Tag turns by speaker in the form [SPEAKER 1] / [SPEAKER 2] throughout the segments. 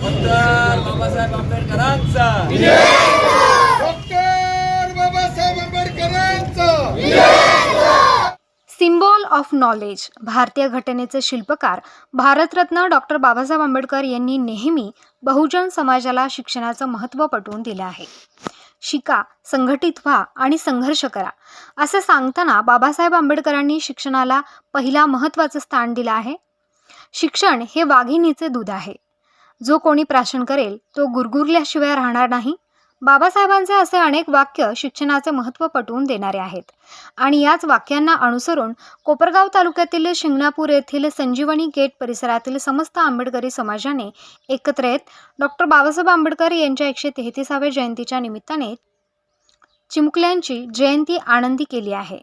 [SPEAKER 1] Doctor Babasaheb आंबेडकरांचा.
[SPEAKER 2] Doctor Babasaheb आंबेडकरांचं.
[SPEAKER 3] Symbol of knowledge भारतीय घटनेचे शिल्पकार भारतरत्न डॉक्टर बाबासाहेब आंबेडकर यांनी नेहमी बहुजन समाजाला शिक्षणाचं महत्त्व पटवून दिले आहे. शिका संघटित व्हा आणि संघर्ष करा. असं सांगताना बाबासाहेब आंबेडकरांनी शिक्षणाला पहिला महत्त्वाचं स्थान दिलं आहे. शिक्षण हे वाघिणीचे दूध आहे. जो कोणी प्राशन करेल तो गुरगुरल्याशिवाय राहणार नाही. बाबासाहेबांचे असे अनेक वाक्य शिक्षणाचे महत्त्व पटवून देणारे आहेत. आणि याच वाक्यांना अनुसरून कोपरगाव तालुक्यातील शिंगणापूर येथील संजीवनी गेट परिसरातील समस्त आंबेडकरी समाजाने एकत्र येत डॉक्टर बाबासाहेब आंबेडकर यांच्या एकशे तेहतीसाव्या जयंतीच्या निमित्ताने चिमुकल्यांची जयंती आनंदी केली आहे.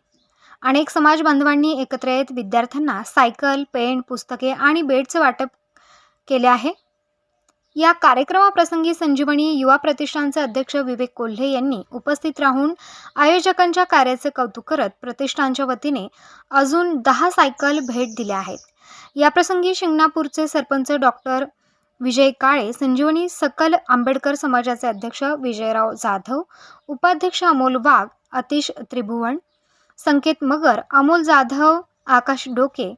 [SPEAKER 3] अनेक समाज बांधवांनी एकत्र येत विद्यार्थ्यांना सायकल पेन पुस्तके आणि बेडचे वाटप केले आहे. या कार्यक्रमाप्रसंगी संजीवनी युवा प्रतिष्ठानचे अध्यक्ष विवेक कोल्हे यांनी उपस्थित राहून आयोजकांच्या कार्याचे कौतुक करत प्रतिष्ठानच्या वतीने अजून दहा सायकल भेट दिल्या आहेत. याप्रसंगी शिंगणापूरचे सरपंच डॉक्टर विजय काळे संजीवनी सकल आंबेडकर समाजाचे अध्यक्ष विजयराव जाधव उपाध्यक्ष अमोल वाघ अतिश त्रिभुवन संकेत मगर अमोल जाधव आकाश डोके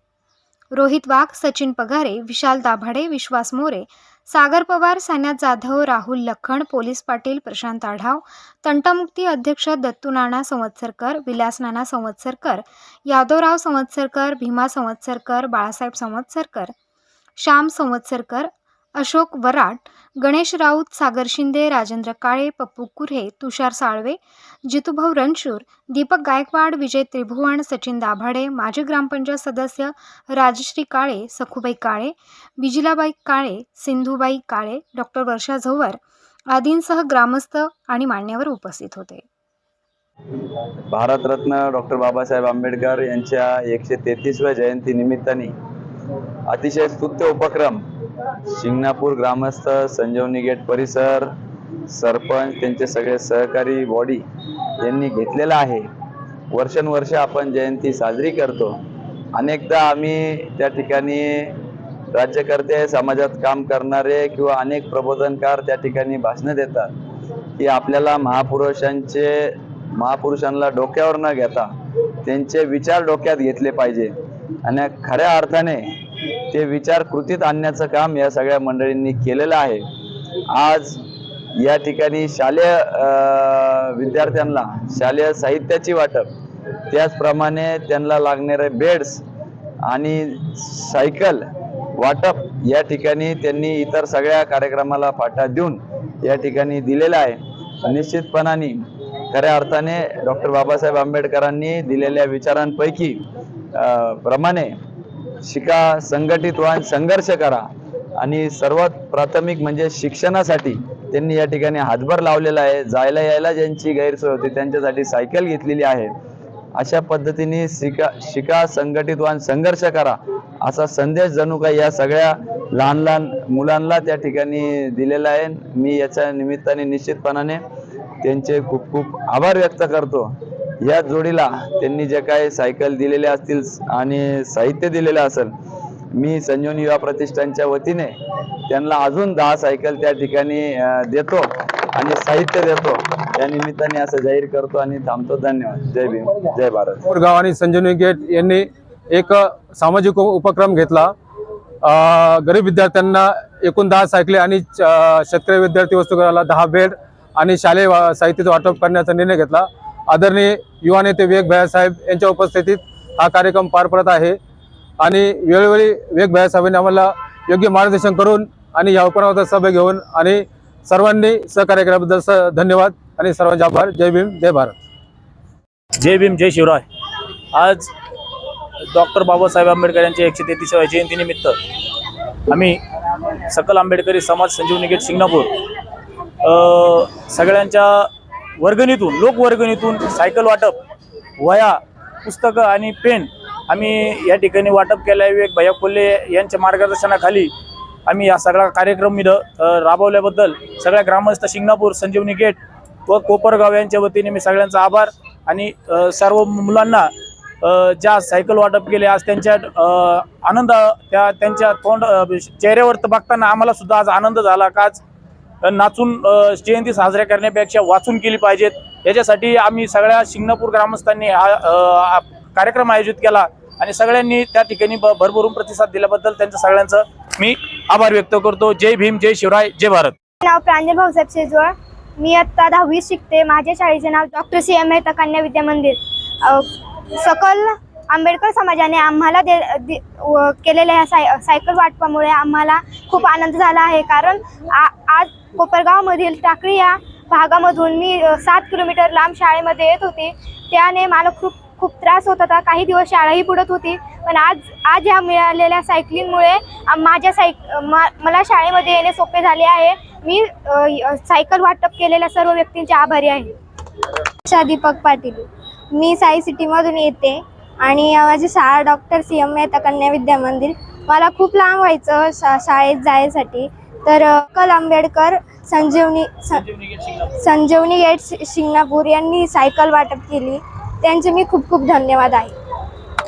[SPEAKER 3] रोहित वाघ सचिन पगारे विशाल दाभाडे विश्वास मोरे सागर पवार सैन्या जाधव राहुल लखण पोलीस पाटील प्रशांत आढाव तंटमुक्ती अध्यक्ष दत्तू नाना संवत्सरकर विलास नाना संवत्सरकर यादवराव संवत्सरकर भीमा संवत्सरकर बाळासाहेब संवत्सरकर श्याम संवत्सरकर अशोक वराट गणेश राऊत सागर शिंदे राजेंद्र काळे पप्पू कुऱ्हे तुषार साळवे जितूभाऊ रणशूर दीपक गायकवाड विजय त्रिभुवन सचिन दाभाडे माजी ग्रामपंचायत सदस्य राजश्री काळे सखुबाई काळे विजिलाबाई काळे सिंधुबाई काळे डॉक्टर वर्षा झोवर आदींसह ग्रामस्थ आणि मान्यवर उपस्थित होते.
[SPEAKER 4] भारतरत्न डॉक्टर बाबासाहेब आंबेडकर यांच्या एकशे तेहतीसव्या जयंती निमित्ताने अतिशय स्तुत्य उपक्रम शिंगणापूर ग्रामस्थ संजीवनी गेट परिसर सरपंच त्यांचे सगळे सहकारी बॉडी यांनी घेतलेला आहे. वर्षानुवर्ष आपण जयंती साजरी करतो. अनेकदा आम्ही त्या ठिकाणी राज्यकर्ते समाजात काम करणारे किंवा अनेक प्रबोधनकार त्या ठिकाणी भाषणं देतात. की आपल्याला महापुरुषांचे महापुरुषांना डोक्यावर न घेता त्यांचे विचार डोक्यात घेतले पाहिजे. आणि खऱ्या अर्थाने ते विचार कृतीत आणण्याचं काम या सगळ्या मंडळींनी केलेलं आहे. आज या ठिकाणी शालेय विद्यार्थ्यांना शालेय साहित्याची वाटप त्याचप्रमाणे त्यांना लागणारे बेड्स आणि सायकल वाटप या ठिकाणी त्यांनी इतर सगळ्या कार्यक्रमाला फाटा देऊन या ठिकाणी दिलेला आहे. निश्चितपणाने खऱ्या अर्थाने डॉक्टर बाबासाहेब आंबेडकरांनी दिलेल्या विचारांपैकी प्रमाणे शिका संघटित व्हा संघर्ष करा. आणि सर्वात प्राथमिक म्हणजे शिक्षणासाठी त्यांनी या ठिकाणी हातभार लावलेला आहे. जायला यायला ज्यांची गैरसोय होती त्यांच्यासाठी सायकल घेतलेली आहे. अशा पद्धतीने शिका शिका संघटित व्हा संघर्ष करा असा संदेश जणू काही या सगळ्या लहान लहान मुलांना त्या ठिकाणी दिलेला आहे. मी याच्या निमित्ताने निश्चितपणाने त्यांचे खूप खूप आभार व्यक्त करतो. या जोडीला त्यांनी जे काही सायकल दिलेल्या असतील आणि साहित्य दिलेलं असेल मी संजीवनी युवा प्रतिष्ठानच्या वतीने त्यांना अजून दहा सायकल त्या ठिकाणी देतो आणि साहित्य देतो. या निमित्ताने असं जाहीर करतो आणि थांबतो. धन्यवाद. जय भीम. जय भारत.
[SPEAKER 5] मोरगाव आणि संजीवनी गेट यांनी एक सामाजिक उपक्रम घेतला. गरीब विद्यार्थ्यांना एकूण दहा सायकली आणि शेतकरी विद्यार्थी वस्तुगृहाला दहा बेड आणि शालेय साहित्याचं वाटप करण्याचा निर्णय घेतला. आदरणीय युवा नेते विवेक भैयासाहेब यांच्या उपस्थितीत हा कार्यक्रम पार पडत आहे. आणि वेळोवेळी विवेक भैयासाहेबांनी आम्हाला योग्य मार्गदर्शन करून आणि या उपक्रमाचा सहभाग घेऊन आणि सर्वांनी सहकार्य केल्याबद्दल स धन्यवाद आणि सर्वांचे आभार. जय भीम जय भारत.
[SPEAKER 6] जय भीम जय शिवराय. आज डॉक्टर बाबासाहेब आंबेडकर यांच्या एकशे तेहतीसाव्या जयंतीनिमित्त आम्ही सकल आंबेडकरी समाज संजीवनी गेट सिंगणापूर सगळ्यांच्या वर्गणीतून लोकवर्गणीतून सायकल वाटप वया पुस्तकं आणि पेन आम्ही या ठिकाणी वाटप केल्या विवेक भैया कोल्हे यांच्या मार्गदर्शनाखाली आम्ही या सगळा कार्यक्रम इथं राबवल्याबद्दल सगळ्या ग्रामस्थ शिंगणापूर संजीवनी गेट व कोपरगाव यांच्या वतीने मी सगळ्यांचा आभार आणि सर्व मुलांना ज्या सायकल वाटप केले आज त्यांच्या आनंद त्या त्यांच्या तोंड चेहऱ्यावर तर बघताना आम्हाला सुद्धा आज आनंद झाला का आज नाचून जयंती साजऱ्या करण्यापेक्षा वाचून केली पाहिजेत. याच्यासाठी आम्ही सगळ्या शिंगणापूर ग्रामस्थांनी हा कार्यक्रम आयोजित केला आणि सगळ्यांनी त्या ठिकाणी भरभरून प्रतिसाद दिल्याबद्दल त्यांचं सगळ्यांचं मी आभार व्यक्त करतो. जय भीम जय शिवराय जय भारत.
[SPEAKER 7] नाव प्रांजल भाऊसाहेब शेजवळ. मी आत्ता दहावीत शिकते. माझ्या शाळेचे नाव doctor C M Mehta Kanya Vidya Mandir. सकल आंबेडकर समाजाने आम्हाला दे, दे व- केलेल्या ह्या साय सायकल वाटपामुळे आम्हाला खूप आनंद झाला आहे. कारण आ, आज कोपरगावमधील टाकळी या भागामधून मी सात किलोमीटर लांब शाळेमध्ये येत होते. त्याने मला खूप खूप त्रास होत होता. काही दिवस शाळाही बुडत होती. पण आज आज ह्या मिळालेल्या सायकलिंगमुळे माझ्या सायक मा- मला शाळेमध्ये येणे सोपे झाले आहे. मी सायकल वाटप केलेल्या सर्व व्यक्तींचे आभारी आहे. आशा दीपक पाटील. मी साई सिटीमधून येते आणि माझी शाळा doctor C M Mehta Kanya Vidya मंदिर. मला खूप लांब व्हायचं शा शाळेत जायसाठी. तर अ, कल आंबेडकर संजीवनी स- संजीवनी गेट शिंगणापूर यांनी सायकल वाटप केली. त्यांचे मी खूप खूप धन्यवाद आहे.